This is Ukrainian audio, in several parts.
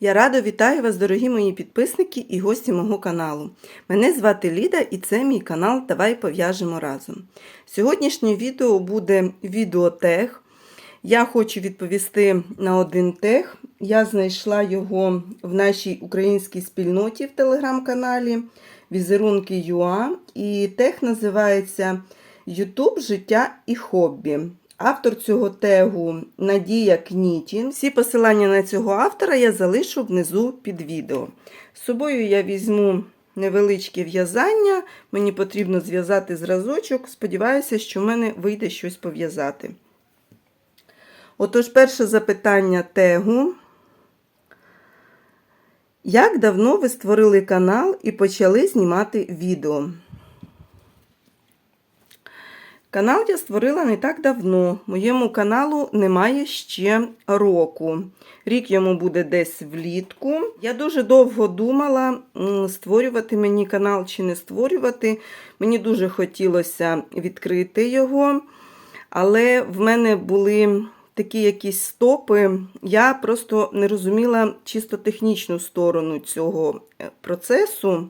Я радо вітаю вас, дорогі мої підписники і гості мого каналу. Мене звати Ліда і це мій канал Давай пов'яжемо разом. Сьогоднішнє відео буде відеотех. Я хочу відповісти на один тех. Я знайшла його в нашій українській спільноті в телеграм-каналі Візерунки ЮА. І тех називається Ютуб, життя і хобі. Автор цього тегу Надія Кнітін. Всі посилання на цього автора я залишу внизу під відео. З собою я візьму невеличке в'язання. Мені потрібно зв'язати зразочок. Сподіваюся, що в мене вийде щось пов'язати. Отож, перше запитання тегу. Як давно ви створили канал і почали знімати відео? Канал я створила не так давно. Моєму каналу немає ще року. Рік йому буде десь влітку. Я дуже довго думала, створювати мені канал чи не створювати. Мені дуже хотілося відкрити його, але в мене були такі якісь стопи. Я просто не розуміла чисто технічну сторону цього процесу.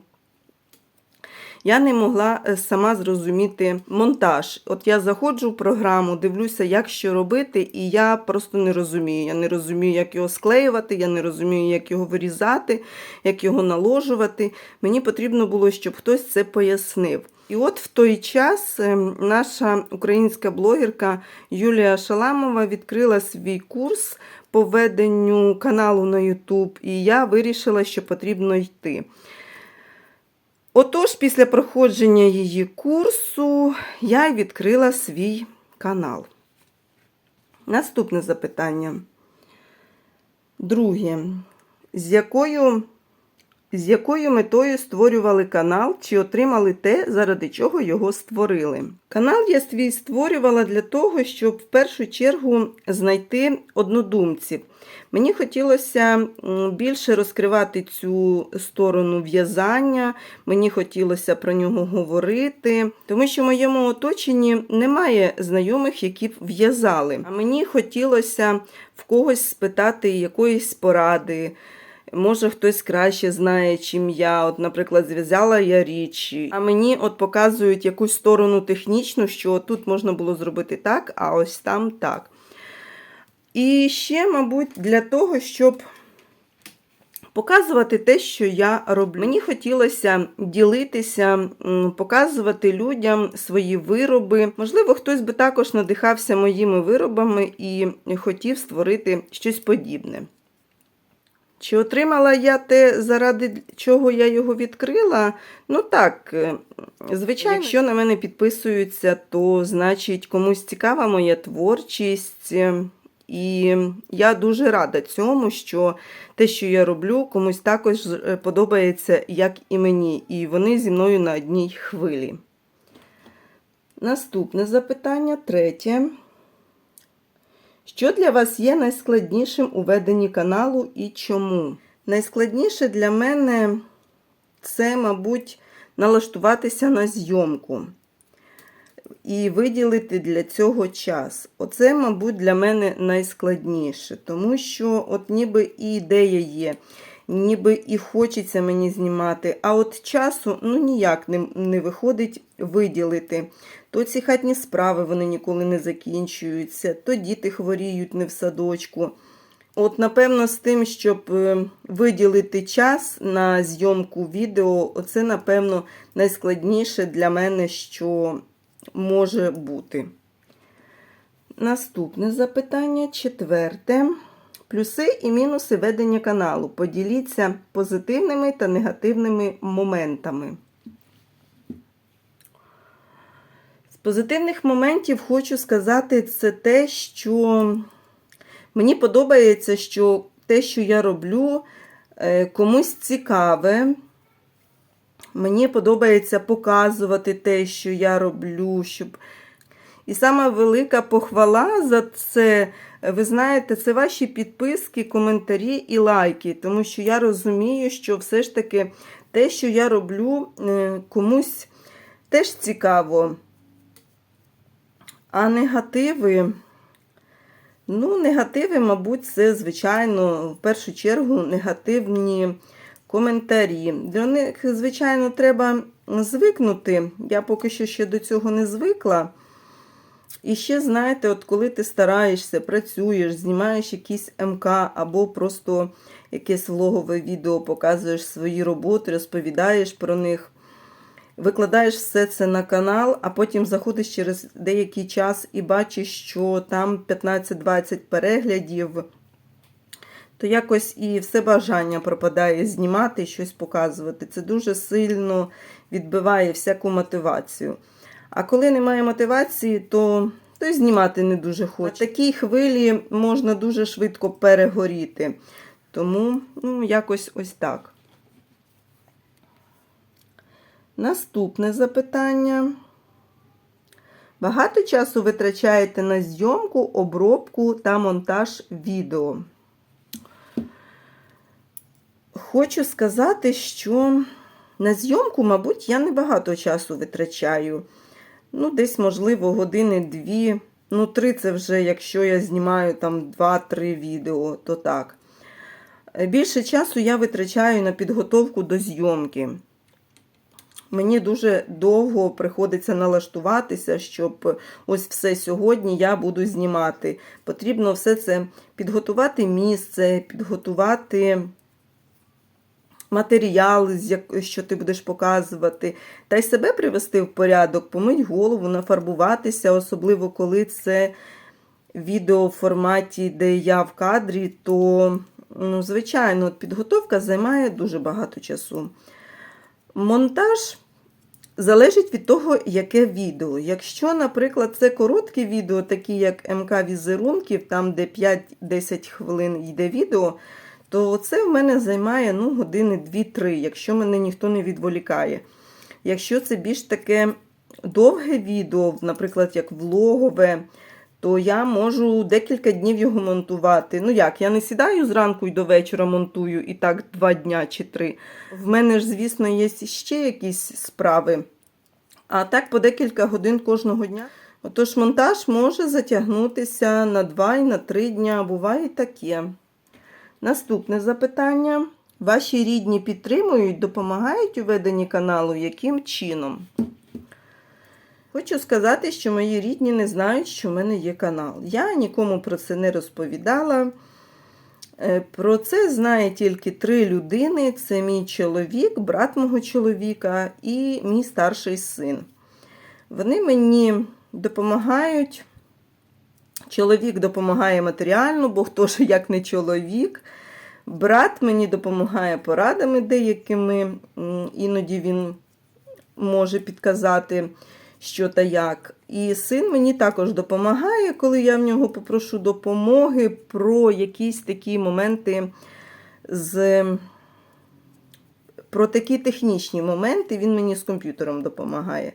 Я не могла сама зрозуміти монтаж. От я заходжу в програму, дивлюся, як що робити, і я просто не розумію. Я не розумію, як його склеювати, я не розумію, як його вирізати, як його наложувати. Мені потрібно було, щоб хтось це пояснив. І от в той час наша українська блогерка Юлія Шаламова відкрила свій курс по веденню каналу на YouTube, і я вирішила, що потрібно йти. Отож, після проходження її курсу я відкрила свій канал. Наступне запитання. Друге. З якою з якою метою створювали канал, чи отримали те, заради чого його створили? Канал я свій створювала для того, щоб в першу чергу знайти однодумців. Мені хотілося більше розкривати цю сторону в'язання, мені хотілося про нього говорити, тому що в моєму оточенні немає знайомих, які б в'язали. А мені хотілося в когось спитати якоїсь поради. Може, хтось краще знає, чим я. От, наприклад, зв'язала я річі, а мені от показують якусь сторону технічну, що тут можна було зробити так, а ось там так. І ще, мабуть, для того, щоб показувати те, що я роблю. Мені хотілося ділитися, показувати людям свої вироби. Можливо, хтось би також надихався моїми виробами і хотів створити щось подібне. Чи отримала я те, заради чого я його відкрила? Ну так, звичайно, якщо на мене підписуються, то значить комусь цікава моя творчість. І я дуже рада цьому, що те, що я роблю, комусь також подобається, як і мені. І вони зі мною на одній хвилі. Наступне запитання, третє. Що для вас є найскладнішим у веденні каналу і чому? Найскладніше для мене це, мабуть, налаштуватися на зйомку і виділити для цього час. Оце, мабуть, для мене найскладніше, тому що, от ніби і ідея є, ніби і хочеться мені знімати, а от часу ну ніяк не, не виходить виділити. То ці хатні справи вони ніколи не закінчуються, то діти хворіють не в садочку. От, напевно, з тим, щоб виділити час на зйомку відео, це, напевно, найскладніше для мене, що може бути. Наступне запитання, четверте. Плюси і мінуси ведення каналу. Поділіться позитивними та негативними моментами. З позитивних моментів хочу сказати, це те, що мені подобається, що те, що я роблю, комусь цікаве. Мені подобається показувати те, що я роблю. щоб... І сама велика похвала за це, ви знаєте, це ваші підписки, коментарі і лайки. Тому що я розумію, що все ж таки те, що я роблю, комусь теж цікаво. А негативи, Ну, негативи, мабуть, це, звичайно, в першу чергу негативні коментарі. До них, звичайно, треба звикнути. Я поки що ще до цього не звикла. І ще, знаєте, от коли ти стараєшся, працюєш, знімаєш якісь МК або просто якесь влогове відео, показуєш свої роботи, розповідаєш про них, викладаєш все це на канал, а потім заходиш через деякий час і бачиш, що там 15-20 переглядів, то якось і все бажання пропадає знімати, щось показувати. Це дуже сильно відбиває всяку мотивацію. А коли немає мотивації, то, то й знімати не дуже хоче. На такій хвилі можна дуже швидко перегоріти. Тому, ну, якось ось так. Наступне запитання. Багато часу витрачаєте на зйомку, обробку та монтаж відео. Хочу сказати, що на зйомку, мабуть, я небагато часу витрачаю. Ну, десь, можливо, години-дві. Ну, три це вже, якщо я знімаю там 2-3 відео, то так. Більше часу я витрачаю на підготовку до зйомки. Мені дуже довго приходиться налаштуватися, щоб ось все сьогодні я буду знімати. Потрібно все це підготувати місце, підготувати матеріал, що ти будеш показувати, та й себе привести в порядок, помить голову, нафарбуватися, особливо коли це відео в форматі, де я в кадрі, то, ну, звичайно, підготовка займає дуже багато часу. Монтаж. Залежить від того, яке відео. Якщо, наприклад, це коротке відео, такі як МК візерунків, там де 5-10 хвилин йде відео, то це в мене займає ну, години 2-3, якщо мене ніхто не відволікає. Якщо це більш таке довге відео, наприклад, як влогове, то я можу декілька днів його монтувати. Ну як, я не сідаю зранку і до вечора монтую і так два дня чи три. В мене ж, звісно, є ще якісь справи. А так по декілька годин кожного дня. Отож, монтаж може затягнутися на 2 і на 3 дня, буває таке. Наступне запитання. Ваші рідні підтримують, допомагають у веденні каналу, яким чином? Хочу сказати, що мої рідні не знають, що в мене є канал. Я нікому про це не розповідала. Е, Про це знає тільки три людини: це мій чоловік, брат мого чоловіка і мій старший син. Вони мені допомагають. Чоловік допомагає матеріально, бо хто ж як не чоловік. Брат мені допомагає порадами деякими, іноді він може підказати, що та як. І син мені також допомагає, коли я в нього попрошу допомоги про якісь такі моменти з. Про такі технічні моменти він мені з комп'ютером допомагає.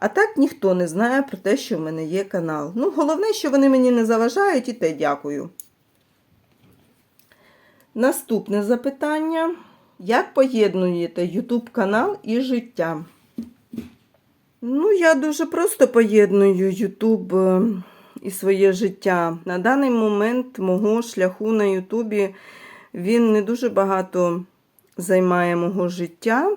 А так ніхто не знає про те, що в мене є канал. Ну, головне, що вони мені не заважають, і те дякую. Наступне запитання. Як поєднуєте YouTube канал і життя? Ну, я дуже просто поєдную YouTube е, і своє життя. На даний момент мого шляху на Ютубі він не дуже багато займає мого життя.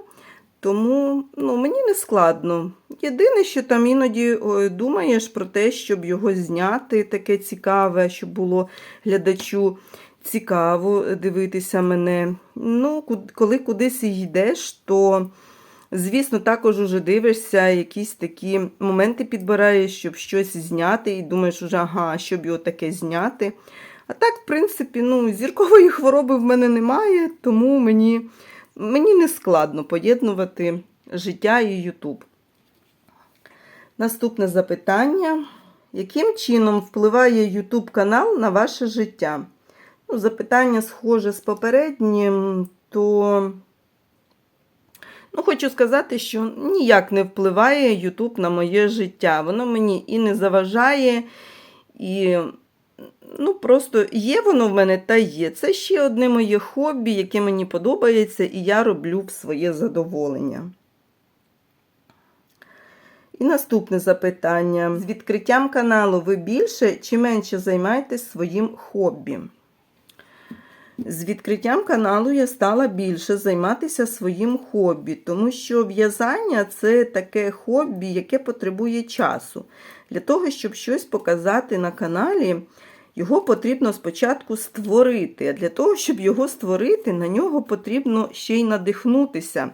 Тому ну, мені не складно. Єдине, що там іноді думаєш про те, щоб його зняти, таке цікаве, щоб було глядачу цікаво дивитися мене. Ну, Коли кудись йдеш, то, звісно, також уже дивишся, якісь такі моменти підбираєш, щоб щось зняти, і думаєш, уже, ага, щоб його таке зняти. А так, в принципі, ну, зіркової хвороби в мене немає, тому мені. Мені не складно поєднувати життя і Ютуб. Наступне запитання. Яким чином впливає Ютуб канал на ваше життя? Ну, Запитання схоже з попереднім, то ну, хочу сказати, що ніяк не впливає Ютуб на моє життя. Воно мені і не заважає, і Ну, просто є воно в мене та є. Це ще одне моє хобі, яке мені подобається, і я роблю в своє задоволення. І наступне запитання: з відкриттям каналу ви більше чи менше займаєтесь своїм хобі? З відкриттям каналу я стала більше займатися своїм хобі, тому що в'язання це таке хобі, яке потребує часу. Для того, щоб щось показати на каналі, його потрібно спочатку створити. А для того, щоб його створити, на нього потрібно ще й надихнутися.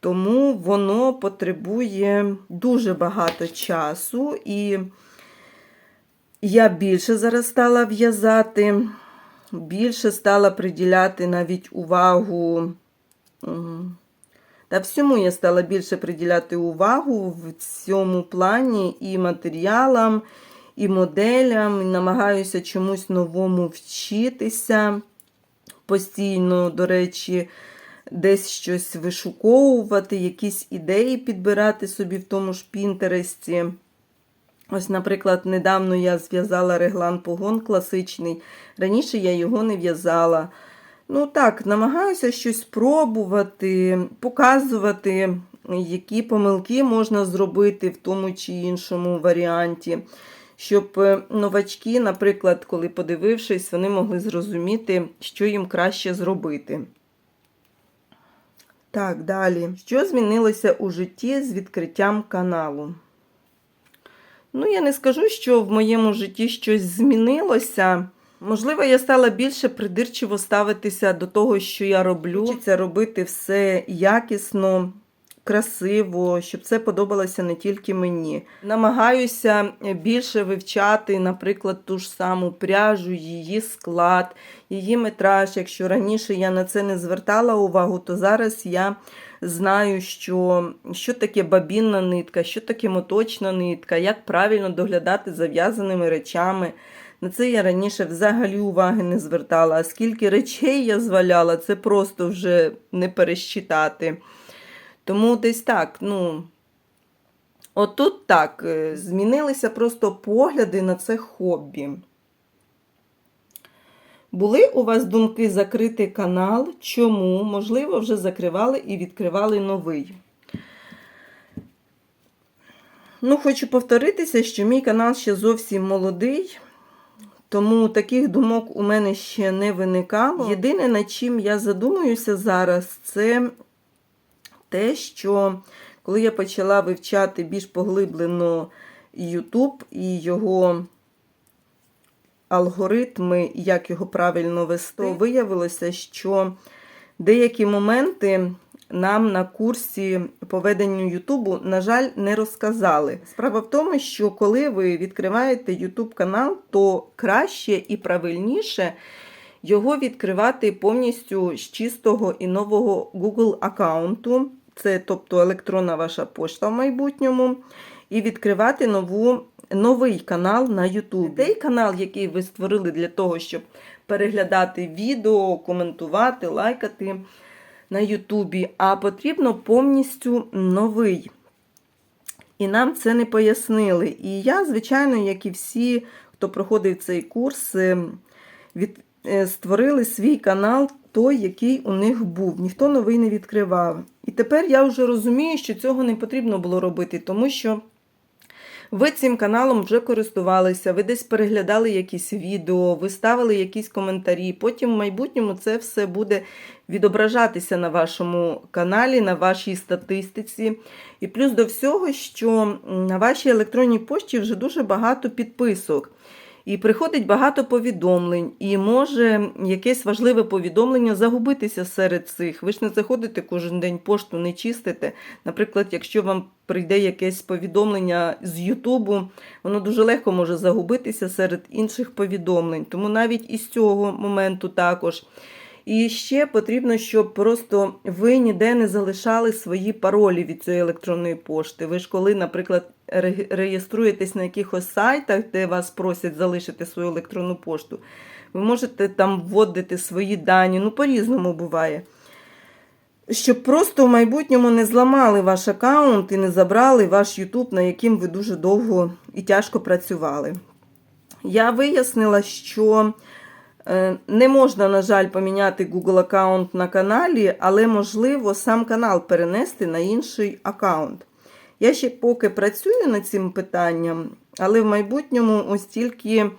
Тому воно потребує дуже багато часу, і я більше зараз стала в'язати, більше стала приділяти навіть увагу. Та всьому я стала більше приділяти увагу в цьому плані і матеріалам, і моделям, і намагаюся чомусь новому вчитися постійно, до речі, десь щось вишуковувати, якісь ідеї підбирати собі в тому ж Пінтересті. Ось, наприклад, недавно я зв'язала реглан погон класичний. Раніше я його не в'язала. Ну так, намагаюся щось пробувати, показувати, які помилки можна зробити в тому чи іншому варіанті. Щоб е, новачки, наприклад, коли подивившись, вони могли зрозуміти, що їм краще зробити. Так, далі. Що змінилося у житті з відкриттям каналу? Ну, я не скажу, що в моєму житті щось змінилося. Можливо, я стала більше придирчиво ставитися до того, що я роблю. Хочеться робити все якісно, красиво, щоб це подобалося не тільки мені. Намагаюся більше вивчати, наприклад, ту ж саму пряжу, її склад, її метраж. Якщо раніше я на це не звертала увагу, то зараз я знаю, що, що таке бабінна нитка, що таке моточна нитка, як правильно доглядати за в'язаними речами. На це я раніше взагалі уваги не звертала. А скільки речей я зваляла, це просто вже не пересчитати. Тому десь так, ну. Отут так, е, змінилися просто погляди на це хобі. Були у вас думки закрити канал? Чому? Можливо, вже закривали і відкривали новий. Ну, хочу повторитися, що мій канал ще зовсім молодий, тому таких думок у мене ще не виникало. Єдине, над чим я задумуюся зараз, це те, що коли я почала вивчати більш поглиблено YouTube і його алгоритми, як його правильно вести, то виявилося, що деякі моменти нам на курсі по веденню Ютубу, на жаль, не розказали. Справа в тому, що коли ви відкриваєте YouTube канал, то краще і правильніше його відкривати повністю з чистого і нового Google аккаунту. Це тобто електронна ваша пошта в майбутньому, і відкривати нову новий канал на YouTube. Той канал, який ви створили для того, щоб переглядати відео, коментувати, лайкати на Ютубі, а потрібно повністю новий. І нам це не пояснили. І я, звичайно, як і всі, хто проходив цей курс, від, створили свій канал, той, який у них був. Ніхто новий не відкривав. І тепер я вже розумію, що цього не потрібно було робити, тому що ви цим каналом вже користувалися, ви десь переглядали якісь відео, ви ставили якісь коментарі. Потім в майбутньому це все буде відображатися на вашому каналі, на вашій статистиці. І плюс до всього, що на вашій електронній пошті вже дуже багато підписок. І приходить багато повідомлень, і може якесь важливе повідомлення загубитися серед цих. Ви ж не заходите кожен день пошту, не чистите. Наприклад, якщо вам прийде якесь повідомлення з Ютубу, воно дуже легко може загубитися серед інших повідомлень. Тому навіть із цього моменту також. І ще потрібно, щоб просто ви ніде не залишали свої паролі від цієї електронної пошти. Ви ж коли, наприклад, реєструєтесь на якихось сайтах, де вас просять залишити свою електронну пошту, ви можете там вводити свої дані, ну, по-різному буває. Щоб просто в майбутньому не зламали ваш аккаунт і не забрали ваш YouTube, на яким ви дуже довго і тяжко працювали. Я вияснила, що не можна, на жаль, поміняти Google аккаунт на каналі, але можливо сам канал перенести на інший аккаунт. Я ще поки працюю над цим питанням, але в майбутньому ось тільки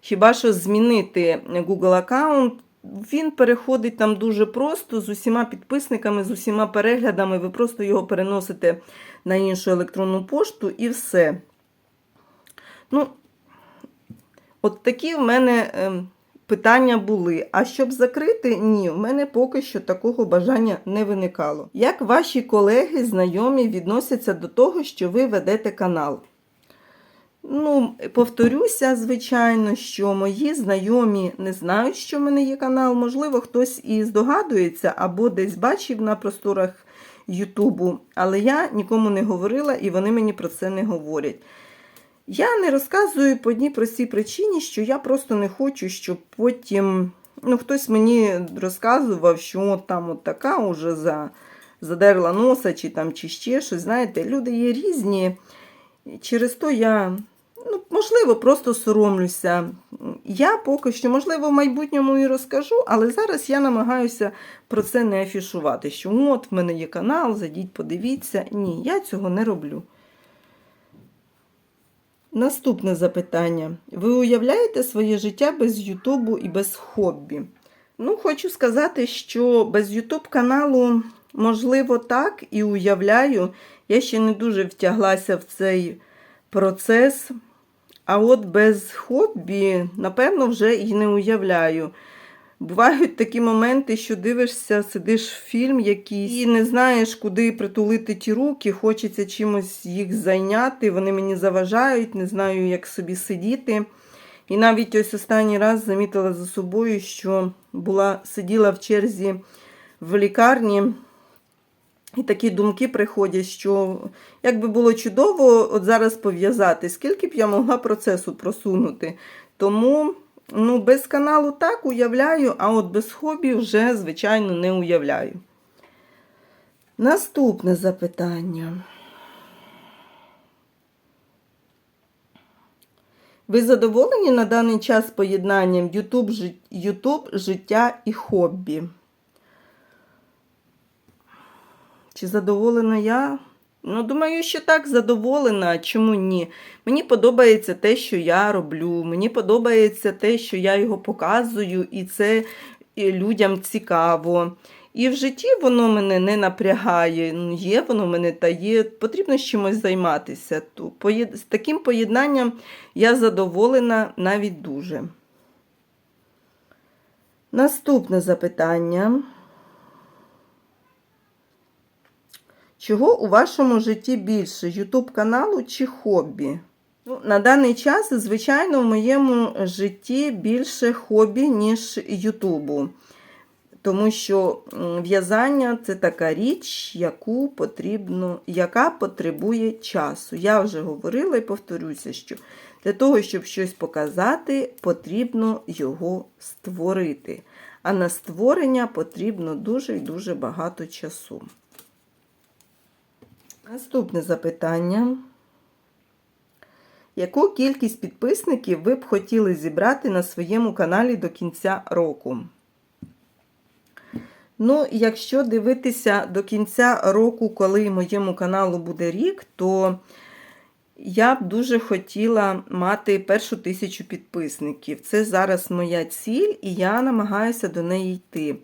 хіба що змінити Google аккаунт. Він переходить там дуже просто з усіма підписниками, з усіма переглядами. Ви просто його переносите на іншу електронну пошту і все. Ну, от такі в мене ем, питання були. А щоб закрити, ні, в мене поки що такого бажання не виникало. Як ваші колеги, знайомі відносяться до того, що ви ведете канал? Ну, повторюся, звичайно, що мої знайомі не знають, що в мене є канал. Можливо, хтось і здогадується або десь бачив на просторах Ютубу, але я нікому не говорила і вони мені про це не говорять. Я не розказую по одній простій причині, що я просто не хочу, щоб потім ну, хтось мені розказував, що от там от така уже за, задерла носа, чи там, чи ще щось. Знаєте, люди є різні. Через то я, ну, можливо, просто соромлюся. Я поки що, можливо, в майбутньому і розкажу, але зараз я намагаюся про це не афішувати. Що от в мене є канал, зайдіть, подивіться. Ні, я цього не роблю. Наступне запитання. Ви уявляєте своє життя без Ютубу і без хобі? Ну, хочу сказати, що без Ютуб каналу, можливо, так і уявляю. Я ще не дуже втяглася в цей процес. А от без хобі, напевно, вже і не уявляю. Бувають такі моменти, що дивишся, сидиш в фільм якийсь і не знаєш, куди притулити ті руки, хочеться чимось їх зайняти, вони мені заважають, не знаю, як собі сидіти. І навіть ось останній раз замітила за собою, що була, сиділа в черзі в лікарні, і такі думки приходять, що як би було чудово от зараз пов'язати, скільки б я могла процесу просунути. Тому. Ну, без каналу так уявляю, а от без хобі вже, звичайно, не уявляю. Наступне запитання. Ви задоволені на даний час поєднанням YouTube, життя і хобі? Чи задоволена я? Ну, думаю, що так задоволена. Чому ні? Мені подобається те, що я роблю. Мені подобається те, що я його показую, і це людям цікаво. І в житті воно мене не напрягає. Ну, Є воно мене та є. Потрібно з чимось займатися. З таким поєднанням я задоволена навіть дуже. Наступне запитання. Чого у вашому житті більше? Ютуб каналу чи хобі? Ну, на даний час, звичайно, в моєму житті більше хобі, ніж Ютубу. Тому що в'язання це така річ, яку потрібно, яка потребує часу. Я вже говорила і повторюся, що для того, щоб щось показати, потрібно його створити. А на створення потрібно дуже і дуже багато часу. Наступне запитання. Яку кількість підписників ви б хотіли зібрати на своєму каналі до кінця року? Ну, якщо дивитися до кінця року, коли моєму каналу буде рік, то я б дуже хотіла мати першу тисячу підписників. Це зараз моя ціль, і я намагаюся до неї йти.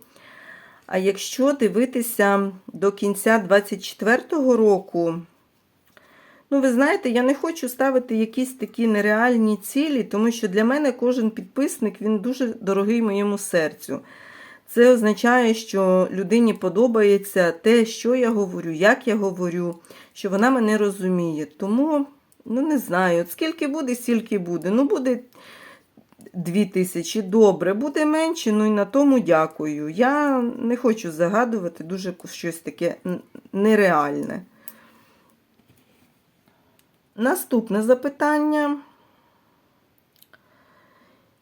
А якщо дивитися до кінця 24-го року, ну, ви знаєте, я не хочу ставити якісь такі нереальні цілі, тому що для мене кожен підписник він дуже дорогий моєму серцю. Це означає, що людині подобається те, що я говорю, як я говорю, що вона мене розуміє. Тому, ну не знаю, скільки буде, стільки буде. Ну, буде дві тисячі, добре, буде менше, ну і на тому дякую. Я не хочу загадувати дуже щось таке нереальне. Наступне запитання.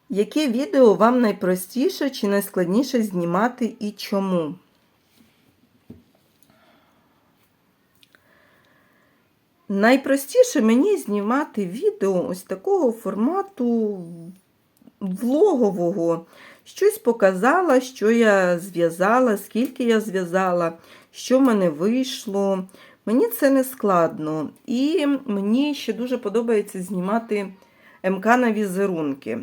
Яке відео вам найпростіше чи найскладніше знімати і чому? Найпростіше мені знімати відео ось такого формату влогового. Щось показала, що я зв'язала, скільки я зв'язала, що в мене вийшло. Мені це не складно. І мені ще дуже подобається знімати МК на візерунки.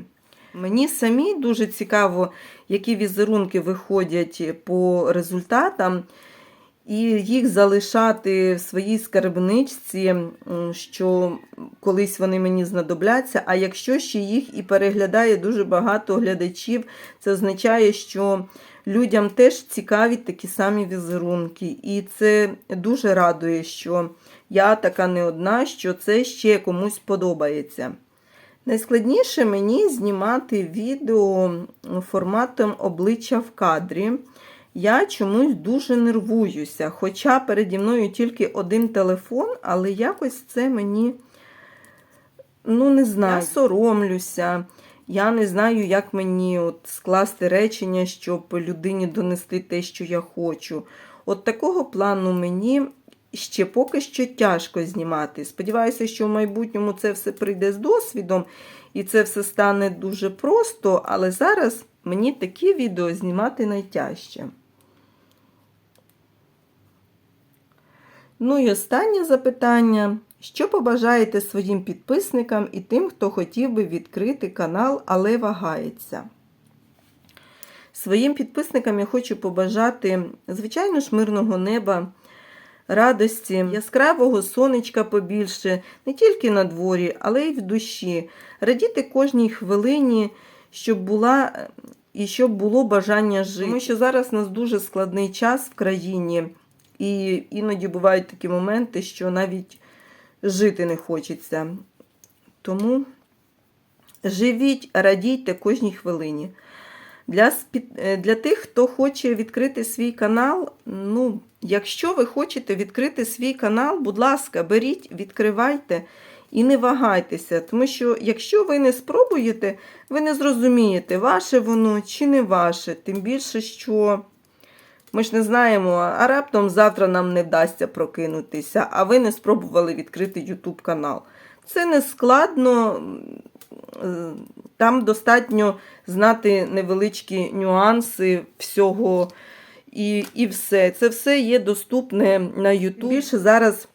Мені самі дуже цікаво, які візерунки виходять по результатам, і їх залишати в своїй скарбничці, що колись вони мені знадобляться. А якщо ще їх і переглядає дуже багато глядачів, це означає, що людям теж цікаві такі самі візерунки. І це дуже радує, що я така не одна, що це ще комусь подобається. Найскладніше мені знімати відео форматом обличчя в кадрі. Я чомусь дуже нервуюся. Хоча переді мною тільки один телефон, але якось це мені, ну, не знаю, я соромлюся. Я не знаю, як мені от скласти речення, щоб людині донести те, що я хочу. От такого плану мені ще поки що тяжко знімати. Сподіваюся, що в майбутньому це все прийде з досвідом і це все стане дуже просто, але зараз мені такі відео знімати найтяжче. Ну і останнє запитання. Що побажаєте своїм підписникам і тим, хто хотів би відкрити канал, але вагається? Своїм підписникам я хочу побажати, звичайно ж, мирного неба, радості, яскравого сонечка побільше, не тільки на дворі, але й в душі. Радіти кожній хвилині, щоб була і щоб було бажання жити. Тому що зараз у нас дуже складний час в країні, і іноді бувають такі моменти, що навіть жити не хочеться. Тому живіть, радійте кожній хвилині. Для, е, для тих, хто хоче відкрити свій канал, ну, якщо ви хочете відкрити свій канал, будь ласка, беріть, відкривайте і не вагайтеся. Тому що, якщо ви не спробуєте, ви не зрозумієте, ваше воно чи не ваше. Тим більше, що ми ж не знаємо, а раптом завтра нам не вдасться прокинутися, а ви не спробували відкрити YouTube канал. Це не складно. Там достатньо знати невеличкі нюанси всього і, і все. Це все є доступне на YouTube. Більше зараз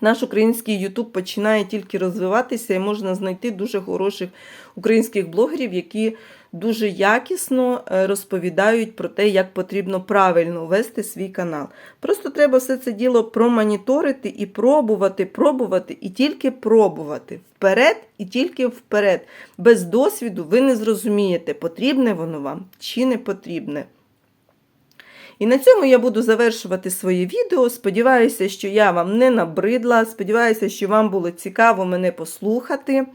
наш український YouTube починає тільки розвиватися і можна знайти дуже хороших українських блогерів, які дуже якісно е, розповідають про те, як потрібно правильно вести свій канал. Просто треба все це діло промоніторити і пробувати, пробувати, і тільки пробувати. Вперед і тільки вперед. Без досвіду ви не зрозумієте, потрібне воно вам чи не потрібне. І на цьому я буду завершувати своє відео. Сподіваюся, що я вам не набридла. Сподіваюся, що вам було цікаво мене послухати.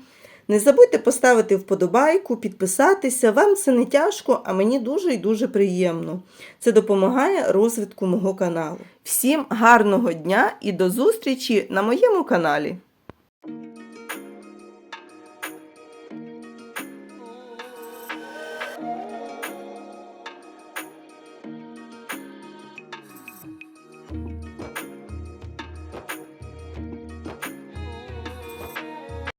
Не забудьте поставити вподобайку, підписатися. Вам це не тяжко, а мені дуже і дуже приємно. Це допомагає розвитку мого каналу. Всім гарного дня і до зустрічі на моєму каналі!